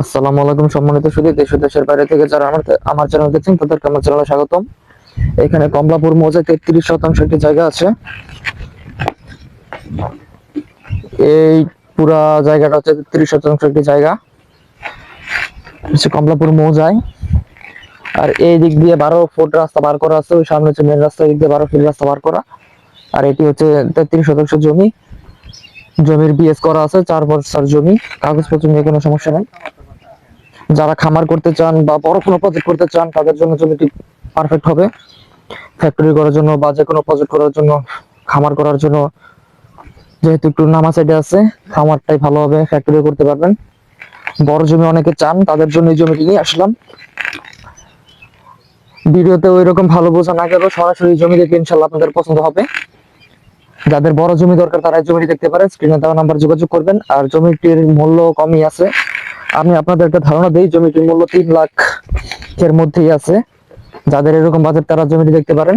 আসসালামু আলাইকুম সম্মানিত সুদী দেশ দেশের বাইরে থেকে যারা আমার আমার চ্যানেল দেখছেন, তাদেরকে আমার চ্যানেলে স্বাগতম। এখানে কমলাপুর মৌজায় তেত্রিশ শতাংশ একটি জায়গা আছে। এই পুরা জায়গাটা হচ্ছে তেত্রিশ শতাংশ একটি জায়গা। হচ্ছে কমলাপুর মৌজায়। আর এই দিক দিয়ে বারো ফুট রাস্তা বার করা আছে, ওই সামনে হচ্ছে মেন রাস্তা দিক দিয়ে বারো ফিট রাস্তা বার করা। আর এটি হচ্ছে তেত্রিশ শতাংশ জমি। জমির বিএস করা আছে, চার বছর জমি, কাগজপত্র নিয়ে কোনো সমস্যা নেই। যারা খামার করতে চান বা বড় কোনো প্রজেক্ট করতে চান, তাদের জন্য জমিটি পারফেক্ট হবে। ফ্যাক্টরি করার জন্য বা যে কোনো প্রজেক্ট করার জন্য, খামার করার জন্য যেহেতু একটু নামা সাইডে আছে, খামারটাই ভালো হবে ফ্যাক্টরি করতে পারবেন। বড় জমি অনেকে চান, তাদের জন্য এই জমিটি নিয়ে আসলাম। ভিডিওতে ওই রকম ভালো বোঝা না গেলেও সরাসরি জমি দেখে ইনশাল্লাহ আপনাদের পছন্দ হবে। যাদের বড় জমি দরকার তারা জমিটি দেখতে পারে। স্ক্রিনে দেওয়া নাম্বার যোগাযোগ করবেন। আর জমিটির মূল্য কমই আছে। আমি আপনাদের একটা ধারণা দিই, জমিটির মূল্য তিন লাখ এর মধ্যেই আছে। যাদের এরকম বাজেট তারা জমিটি দেখতে পারেন।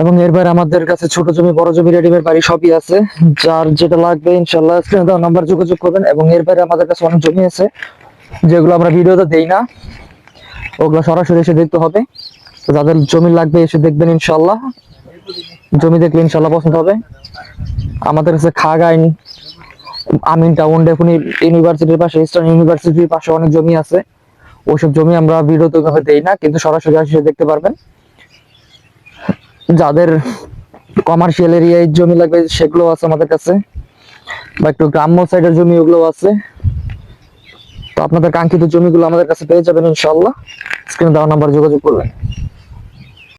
এবং এর বাইরে আমাদের কাছে ছোট জমি, বড় জমি, রেডিমেড বাড়ি সবই আছে। যার যেটা লাগবে ইনশাল্লাহ স্ক্রিনে দেওয়া নাম্বার যোগাযোগ করবেন। এবং এর বাইরে আমাদের কাছে অনেক জমি আছে, যেগুলো আমরা ভিডিওতে দেই না। ওগুলো সরাসরি এসে দেখতে হবে। যাদের জমি লাগবে এসে দেখবেন ইনশাল্লাহ জমি দেখলে ইনশাল্লাহ পছন্দ হবে। আমাদের কাছে খাগাইন আমিন টাউন ডেফুনি ইউনিভার্সিটির পাশে ইস্টার্ন ইউনিভার্সিটির পাশে অনেক জমি আছে। ওইসব জমি আমরা ভিডিওতে দেই না, কিন্তু সরাসরি এসে দেখতে পারবেন। যাদের কমার্শিয়াল এরিয়ায় জমি লাগবে, সেগুলো আছে আমাদের কাছে। বা একটু গ্রাম্য সাইডের জমি ওগুলো আছে। তো আপনাদের কাঙ্ক্ষিত জমিগুলো আমাদের কাছে পেয়ে যাবেন ইনশাল্লাহ স্ক্রিনে দেওয়া নাম্বার যোগাযোগ করবেন।